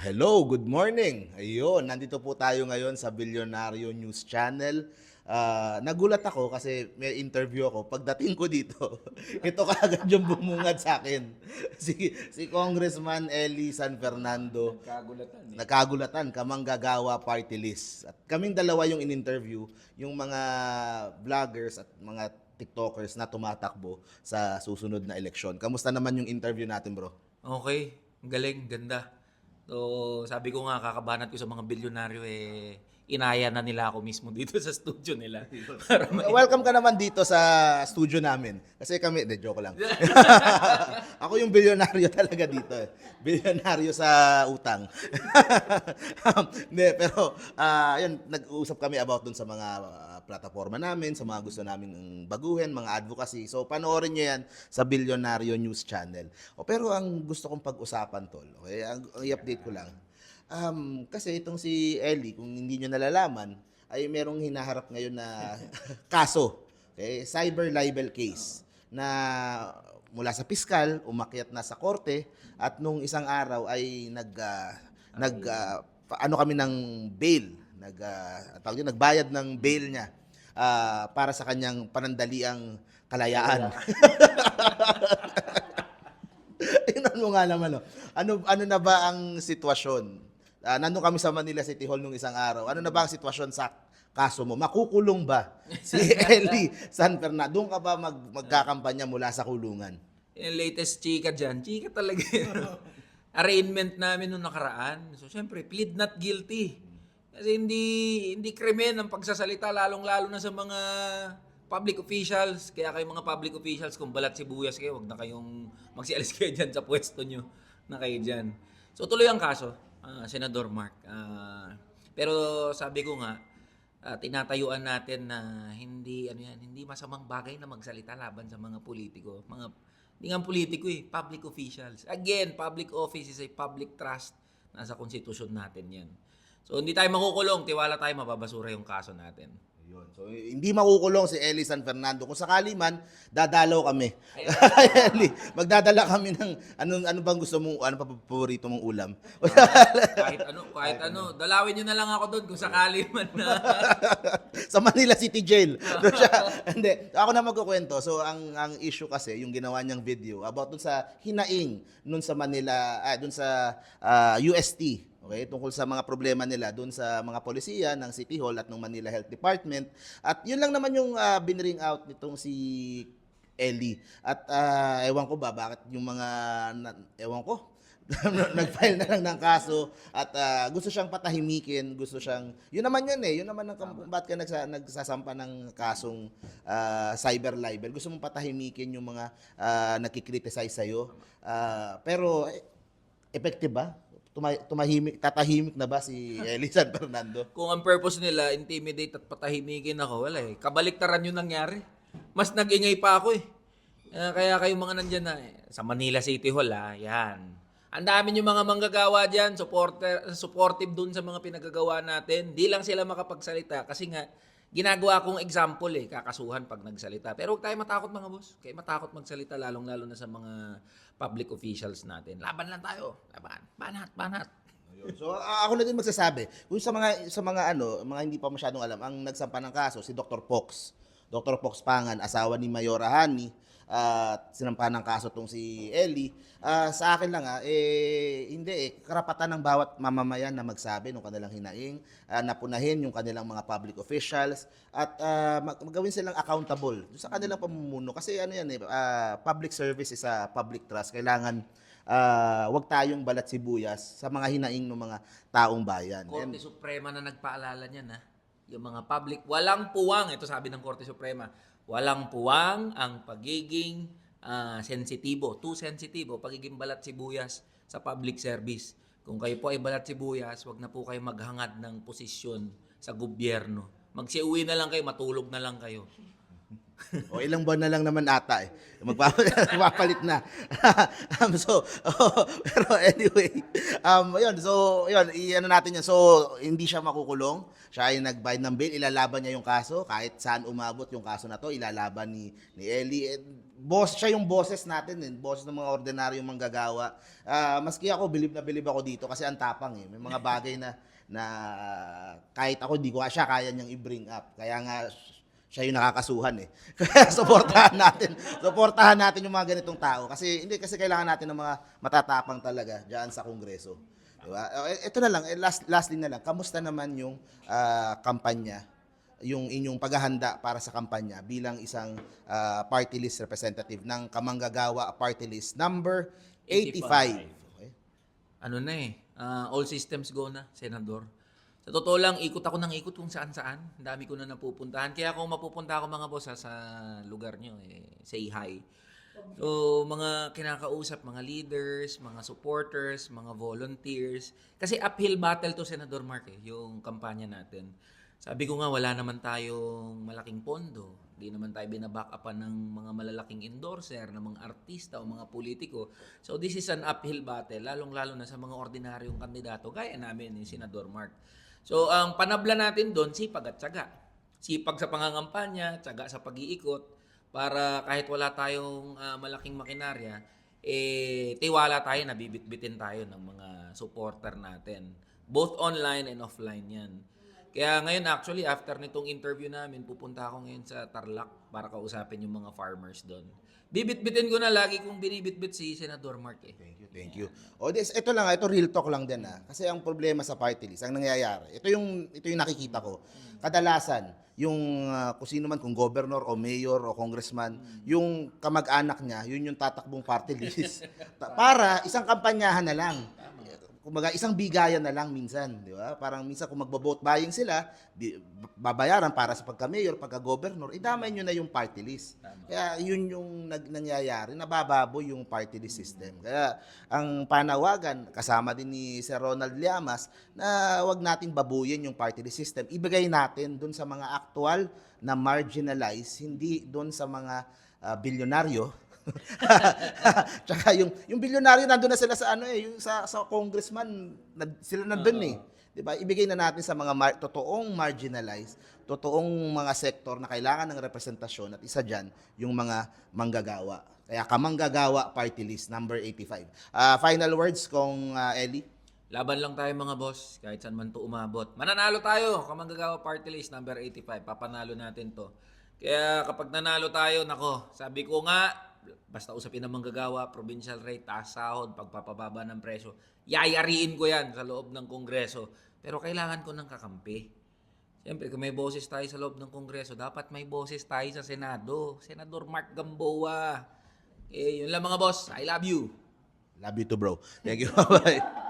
hello, good morning. Ayun, nandito po tayo ngayon sa Bilyonaryo News Channel. Ah, nagulat ako kasi may interview ako. Pagdating ko dito, ito kaagad yung bumungad sa akin. Si, si Congressman Eli San Fernando. Kagulatan eh. Nagkagulatan, kamanggagawa party list. At kaming dalawa yung in-interview, yung mga vloggers at mga TikTokers na tumatakbo sa susunod na eleksyon. Kamusta naman yung interview natin, bro? Okay, galing, ganda. So, sabi ko nga, kakabanat ko sa mga bilyonaryo eh, inaya na nila ako mismo dito sa studio nila. Para Welcome ka naman dito sa studio namin. Kasi kami, de joke lang. Ako yung bilyonaryo talaga dito eh. Bilyonaryo sa utang. Um, Hindi, pero ah, yun, nag-uusap kami about dun sa mga ah, plataforma namin, sa mga gusto namin baguhin, mga advocacy. So, panoorin nyo yan sa Bilyonaryo News Channel. O, pero ang gusto kong pag-usapan, tol, okay, ang, ang i-update ko lang. Um, kasi itong si Ellie, kung hindi nyo nalalaman, ay merong hinaharap ngayon na kaso. Okay? Cyber libel case na mula sa piskal, umakyat na sa korte at nung isang araw ay nag ah, nag pa- ano kami ng bail, nag ah, tawag yun, nagbayad ng bail niya ah, para sa kanyang panandaliang kalayaan. Tingnan mo nga naman, oh. ano, ano na ba ang sitwasyon? Ah, nandun kami sa Manila City Hall nung isang araw. Ano na ba ang sitwasyon sa kaso mo? Makukulong ba si Ellie San Fernando? Doon ka ba mag, magkakampanya mula sa kulungan? Yung latest chika dyan, chika talaga. Arraignment namin nung nakaraan. So, syempre, plead not guilty. Kasi hindi hindi krimen ang pagsasalita, lalong-lalo na sa mga public officials. Kaya kayo mga public officials, kung balat sibuyas kayo, wag na kayong magsialis kayo dyan sa pwesto nyo na kayo dyan. So, tuloy ang kaso, ah, Senador Mark. Ah, pero sabi ko nga, ah, tinatayuan natin na hindi ano yan, hindi masamang bagay na magsalita laban sa mga politiko. Mga hindi nga politiko eh, public officials. Again, public office is a public trust. Nasa konstitusyon natin yan. So, hindi tayo makukulong. Tiwala tayo, mababasura yung kaso natin. Ayun. So, hindi makukulong si Ellie San Fernando. Kung sakali man, dadalaw kami. Ellie, magdadala kami ng ano ano bang gusto mong ano pa paborito mong ulam? kahit ano, kahit ano. Dalawin nyo na lang ako doon kung sakali man na. sa Manila City Jail. Doon siya. Hindi, ako na magkukwento. So ang ang issue kasi yung ginawa niyang video about dun sa hinaing nun sa Manila, ah, dun sa ah, UST. Okay, tungkol sa mga problema nila doon sa mga polisiya ng City Hall at ng Manila Health Department. At yun lang naman yung uh, binring out nitong si Ellie. At ah, ewan ko ba bakit yung mga na- ewan ko nag-file na lang ng kaso at ah, gusto siyang patahimikin, gusto siyang yun naman yun eh, yun naman ang bakit ka nagsa, nagsasampa ng kasong ah, cyber libel. Gusto mong patahimikin yung mga uh, nakikriticize sa iyo. pero eh, effective ba? Tuma- tumahimik, tatahimik na ba si Ellie San Fernando? Kung ang purpose nila, intimidate at patahimikin ako, wala eh. Kabaliktaran yung nangyari. Mas nag-ingay pa ako eh. Ah, kaya kayong mga nandyan na, eh, sa Manila City Hall ah, yan. Ang dami yung mga manggagawa dyan, supporter, supportive dun sa mga pinagagawa natin. Di lang sila makapagsalita kasi nga, ginagawa kong example eh, kakasuhan pag nagsalita. Pero huwag tayo matakot mga boss. Kaya matakot magsalita lalong-lalo na sa mga public officials natin. Laban lang tayo. Laban. Banat, banat. So ako na din magsasabi, kung sa mga sa mga ano, mga hindi pa masyadong alam, ang nagsampa ng kaso si Dr. Pox. Dr. Pox Pangan, asawa ni Mayora Hani, at sinampahan ng kaso tong si Ellie. Ah, sa akin lang ah, eh, hindi eh, karapatan ng bawat mamamayan na magsabi ng kanilang hinaing, ah, napunahin yung kanilang mga public officials, at ah, mag- magawin silang accountable sa kanilang pamumuno. Kasi ano yan eh, ah, public service is a public trust. Kailangan ah, wag tayong balat sibuyas sa mga hinaing ng mga taong bayan. And- Korte Suprema na nagpaalala niyan ha. Yung mga public, walang puwang, ito sabi ng Korte Suprema, walang puwang ang pagiging ah, sensitibo, too sensitibo, pagiging balat sibuyas sa public service. Kung kayo po ay balat sibuyas, wag na po kayo maghangad ng posisyon sa gobyerno. Magsiuwi na lang kayo, matulog na lang kayo. O ilang buwan na lang naman ata eh. Magpapalit, na. um, so, oh, pero anyway, um, yun, so, yun, i-ano natin yan. So, hindi siya makukulong. Siya ay nag-bind ng bail, ilalaban niya yung kaso. Kahit saan umabot yung kaso na to, ilalaban ni, ni Ellie. Eh, boss siya yung bosses natin eh, bosses ng mga ordinaryong manggagawa. Ah, maski ako bilib na bilib ako dito kasi ang tapang eh. May mga bagay na na kahit ako di ko siya kaya niyang i-bring up. Kaya nga siya yung nakakasuhan eh. Kaya suportahan natin. Suportahan natin yung mga ganitong tao kasi hindi kasi kailangan natin ng mga matatapang talaga diyan sa kongreso. Diba? Eh, Ito na lang, eh, last lastly na lang. Kamusta naman yung ah, kampanya yung inyong paghahanda para sa kampanya bilang isang ah, party list representative ng Kamanggagawa Party List number 85. Okay? ano na eh, ah, all systems go na, Senador. Sa totoo lang, ikot ako ng ikot kung saan-saan. Ang dami ko na napupuntahan. Kaya kung mapupunta ako mga boss sa lugar nyo, eh, say hi. So, mga kinakausap, mga leaders, mga supporters, mga volunteers. Kasi uphill battle to, Senador Mark, eh, yung kampanya natin. Sabi ko nga, wala naman tayong malaking pondo. Hindi naman tayo binaback upan ng mga malalaking endorser, ng mga artista o mga politiko. So this is an uphill battle, lalong-lalo na sa mga ordinaryong kandidato, gaya namin ni Senador Mark. So ang panabla natin doon, sipag at tsaga. Sipag sa pangangampanya, tsaga sa pag-iikot, para kahit wala tayong ah, malaking makinarya, eh, tiwala tayo na bibitbitin tayo ng mga supporter natin. Both online and offline yan. Kaya ngayon actually after nitong interview namin, pupunta ako ngayon sa Tarlac para kausapin yung mga farmers doon. Bibitbitin ko na lagi kung binibitbit si Senador Mark eh. Thank you, thank you. O this, ito lang, ito real talk lang din ah. Kasi ang problema sa party list, ang nangyayari, ito yung ito yung nakikita ko. Kadalasan, yung ah, kung sino man, kung governor o mayor o congressman, yung kamag-anak niya, yun yung tatakbong party list. Ta- Para isang kampanyahan na lang. Kumbaga, isang bigayan na lang minsan, di ba? Parang minsan kung magbo-vote buying sila, babayaran para sa pagka-mayor, pagka-governor, idamay nyo na yung party list. Kaya yun yung nag nangyayari, nabababo yung party list system. Kaya ang panawagan, kasama din ni Sir Ronald Llamas, na wag nating babuyin yung party list system. Ibigay natin dun sa mga actual na marginalized, hindi dun sa mga ah, bilyonaryo. Tsaka yung yung bilyonaryo nandun na sila sa ano eh, yung sa sa congressman, na, sila nandun eh. 'Di ba? Ibigay na natin sa mga mar- totoong marginalized, totoong mga sektor na kailangan ng representasyon at isa diyan yung mga manggagawa. Kaya kamanggagawa party list number 85. Ah, final words kung ah, Ellie. Laban lang tayo mga boss, kahit saan man to umabot. Mananalo tayo, Kamanggagawa Party List number 85, papanalo natin to. Kaya kapag nanalo tayo, nako, sabi ko nga, basta usapin ng manggagawa, provincial rate, taas sahod, pagpapababa ng presyo, yayariin ko yan sa loob ng kongreso. Pero kailangan ko ng kakampi. Siyempre, kung may boses tayo sa loob ng kongreso, dapat may boses tayo sa Senado. Senador Mark Gamboa. Eh, yun lang mga boss. I love you. Love you too, bro. Thank you. Bye.